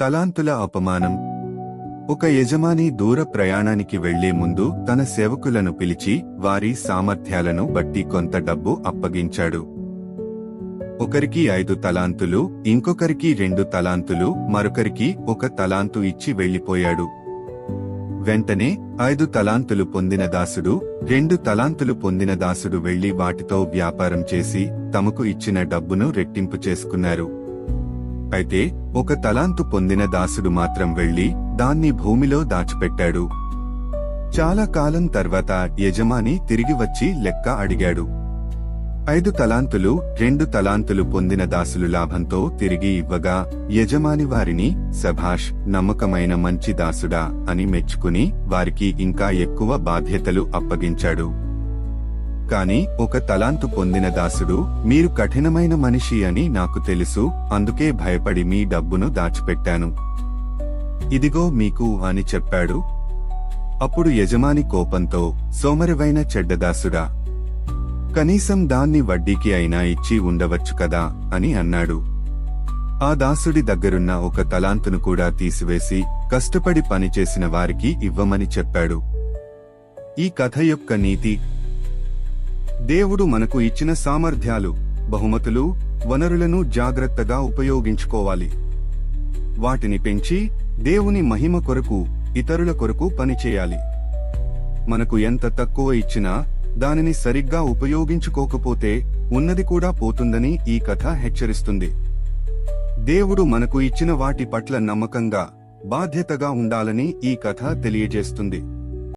తలాంతుల అపమానం. ఒక యజమాని దూర ప్రయాణానికి వెళ్ళే ముందు తన సేవకులను పిలిచి వారి సామర్థ్యాలను బట్టి కొంత డబ్బు అప్పగించాడు. ఒకరికి ఐదు తలాంతులు ఇంకొకరికి రెండు తలాంతులు మరొకరికి ఒక తలాంతు ఇచ్చి వెళ్ళిపోయాడు వెంటనే ఐదు తలాంతులు పొందిన దాసుడు రెండు తలాంతులు పొందిన దాసుడు వెళ్ళి వాటితో వ్యాపారం చేసి తమకు ఇచ్చిన డబ్బును రెట్టింపు చేసుకున్నారు. అయితే ఒక తలాంతు పొందిన దాసుడు మాత్రం వెళ్ళి దాన్ని భూమిలో దాచిపెట్టాడు. చాలా కాలం తర్వాత యజమాని తిరిగి వచ్చి లెక్క అడిగాడు. ఐదు తలాంతులు రెండు తలాంతులు పొందిన దాసులు లాభంతో తిరిగి ఇవ్వగా యజమాని వారిని సభాష్ నమ్మకమైన మంచి దాసుడా అని మెచ్చుకుని వారికి ఇంకా ఎక్కువ బాధ్యతలు అప్పగించాడు. కాని ఒక తలాంతు పొందిన దాసుడు మీరు కఠినమైన మనిషి అని నాకు తెలుసు అందుకే భయపడి మీ డబ్బును దాచిపెట్టాను. ఇదిగో మీకు అని చెప్పాడు. అప్పుడు యజమాని కోపంతో సోమరివైన చెడ్డదాసుడా కనీసం దాన్ని వడ్డీకి అయినా ఇచ్చి ఉండవచ్చు కదా అని అన్నాడు. ఆ దాసుడి దగ్గరున్న ఒక తలాంతును కూడా తీసివేసి కష్టపడి పనిచేసిన వారికి ఇవ్వమని చెప్పాడు. ఈ కథ యొక్క నీతి దేవుడు మనకు ఇచ్చిన సామర్థ్యాలు బహుమతులు వనరులను జాగ్రత్తగా ఉపయోగించుకోవాలి. వాటిని పెంచి దేవుని మహిమ కొరకు ఇతరుల కొరకు పనిచేయాలి. మనకు ఎంత తక్కువ ఇచ్చినా దానిని సరిగ్గా ఉపయోగించుకోకపోతే ఉన్నది కూడా పోతుందని ఈ కథ హెచ్చరిస్తుంది. దేవుడు మనకు ఇచ్చిన వాటి పట్ల నమ్మకంగా బాధ్యతగా ఉండాలని ఈ కథ తెలియజేస్తుంది.